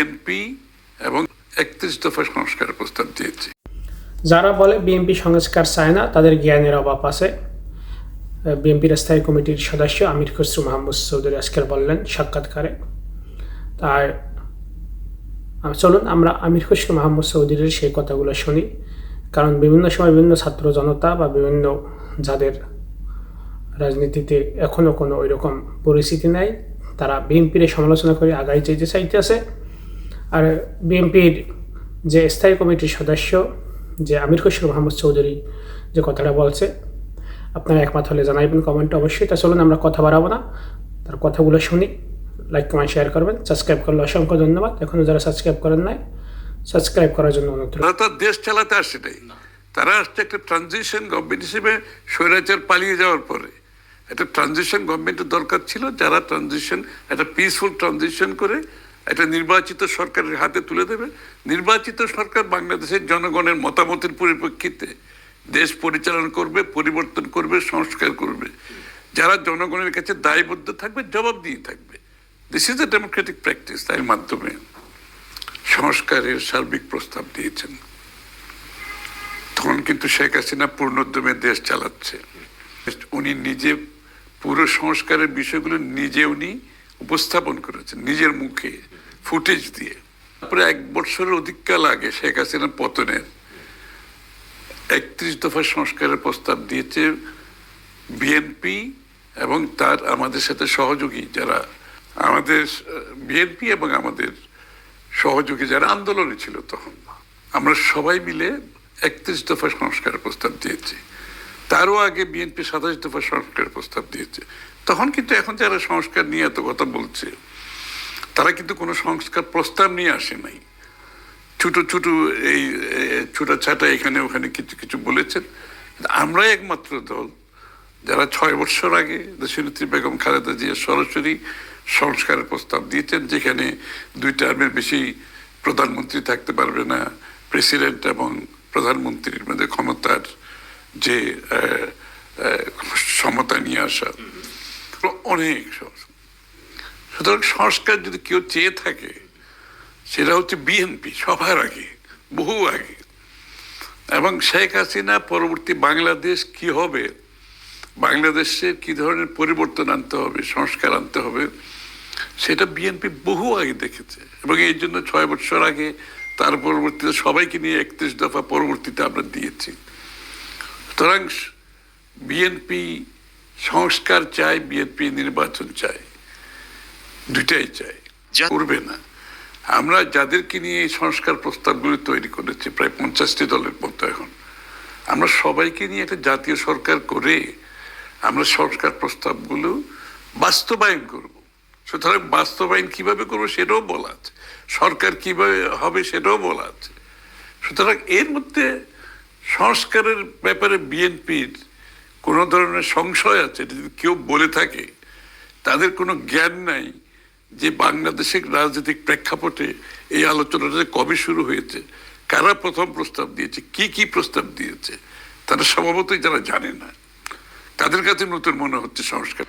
BNP এবং একত্রিশ দফা সংস্কারের প্রস্তাব দিয়েছে। যারা বলে বিএনপি সংস্কার চায় না, তাদের জ্ঞানের অভাব আছে। বিএনপির স্থায়ী কমিটির সদস্য আমির খসরু মাহমুদ চৌধুরী আজকের বললেন সাক্ষাৎকারে। তার চলুন আমরা আমির খসরু মাহমুদ চৌধুরীর সেই কথাগুলো শুনি। কারণ বিভিন্ন সময় বিভিন্ন ছাত্র জনতা বা বিভিন্ন যাদের রাজনীতিতে এখনও কোনো ওই রকম পরিস্থিতি নাই, তারা বিএনপির সমালোচনা করে আগাই যেতে চাইতেছে। আর বিএনপির যে স্থায়ী কমিটির সদস্য যে আমির খসরু মাহমুদ চৌধুরী যে কথাটা বলছে আপনারা একমত হলে জানাইবেন কমেন্টে অবশ্যই তা চলুন আমরা কথা বাড়াবো না। তার কথাগুলো শুনি লাইক কমেন্ট শেয়ার করবেন। সাবস্ক্রাইব করলে অসংখ্য ধন্যবাদ। এখনও যারা সাবস্ক্রাইব করেন নাই সাবস্ক্রাইব করার জন্য অনুরোধ তারা তো দেশ চালাতে আসে নাই। তারা আসছে একটা ট্রানজিশন গভর্নমেন্ট হিসেবে স্বৈরাচার পালিয়ে যাওয়ার পরে। একটা ট্রানজিশন গভর্নমেন্টের দরকার ছিল যারা ট্রানজিশন একটা পিসফুল ট্রানজিশন করে একটা নির্বাচিত সরকারের হাতে তুলে দেবে। নির্বাচিত সরকার বাংলাদেশের জনগণের মতামতের পরিপ্রেক্ষিতে দেশ পরিচালনা করবে, পরিবর্তন করবে, সংস্কার করবে। যারা জনগণের কাছে দায়বদ্ধ থাকবে জবাব দিয়ে থাকবে। This is a democratic practice তার মাধ্যমে সংস্কারের সার্বিক প্রস্তাব দিয়েছেন। তখন কিন্তু শেখ হাসিনা পূর্ণোদ্যমে দেশ চালাচ্ছে। উনি নিজে পুরো সংস্কারের বিষয়গুলো নিজে উনি উপস্থাপন করেছেন, নিজের মুখে। ফুটেজ দিয়ে। তারপরে এক বছরের অধিককাল আগে শেখ হাসিনার পতনের একত্রিশ দফা সংস্কারের প্রস্তাব দিয়েছে বিএনপি এবং তার আমাদের সাথে সহযোগী যারা, আমাদের বিএনপি এবং আমাদের সহযোগী যারা আন্দোলনে ছিল তখন। আমরা সবাই মিলে একত্রিশ দফা সংস্কারের প্রস্তাব দিয়েছি। তারও আগে বিএনপি সাতাশ দফা সংস্কারের প্রস্তাব দিয়েছে। তখন কিন্তু এখন যারা সংস্কার নিয়ে এত কথা বলছে তারা কিন্তু কোনো সংস্কার প্রস্তাব নিয়ে আসে নাই। ছোট ছোট এই ছোটা ছাটা এখানে ওখানে কিছু কিছু বলেছেন। আমরাই একমাত্র দল। যারা ছয় বছর আগে দেশনেত্রী বেগম খালেদা জিয়া সরাসরি সংস্কারের প্রস্তাব দিয়েছেন, যেখানে দুই টার্মের বেশি প্রধানমন্ত্রী থাকতে পারবে না, প্রেসিডেন্ট এবং প্রধানমন্ত্রীর মধ্যে ক্ষমতার যে সমতা নিয়ে আসা। অনেক সহজ। সুতরাং সংস্কার যদি কেউ চেয়ে থাকে, সেটা হচ্ছে বিএনপি, সবার আগে, বহু আগে। এবং শেখ হাসিনা পরবর্তী বাংলাদেশ কি হবে, বাংলাদেশে কি ধরনের পরিবর্তন আনতে হবে, সংস্কার আনতে হবে, সেটা বিএনপি বহু আগে দেখেছে। এবং এই জন্য ছয় বছর আগে তার পরবর্তীতে সবাইকে নিয়ে একত্রিশ দফা পরবর্তীতে আমরা দিয়েছি। সুতরাং বিএনপি সংস্কার চায়, বিএনপি নির্বাচন চায়। দুইটাই চাই। করবে না। আমরা যাদেরকে নিয়ে এই সংস্কার প্রস্তাবগুলি তৈরি করেছি, প্রায় পঞ্চাশটি দলের মতো এখন, আমরা সবাইকে নিয়ে একটা জাতীয় সরকার করে আমরা সংস্কার প্রস্তাবগুলো বাস্তবায়ন করব। সুতরাং বাস্তবায়ন কীভাবে করব সেটাও বলা আছে, সরকার কীভাবে হবে সেটাও বলা আছে। সুতরাং এর মধ্যে সংস্কারের ব্যাপারে বিএনপির কোনো ধরনের সংশয় আছে, যদি কেউ বলে থাকে, তাদের কোনো জ্ঞান নাই যে বাংলাদেশের রাজনৈতিক প্রেক্ষাপটে এই আলোচনাটা কবে শুরু হয়েছে? কারা প্রথম প্রস্তাব দিয়েছে? কি কি প্রস্তাব দিয়েছে? তারা স্বভাবতই যারা জানে না। তাদের কাছে নতুন মনে হচ্ছে সংস্কার?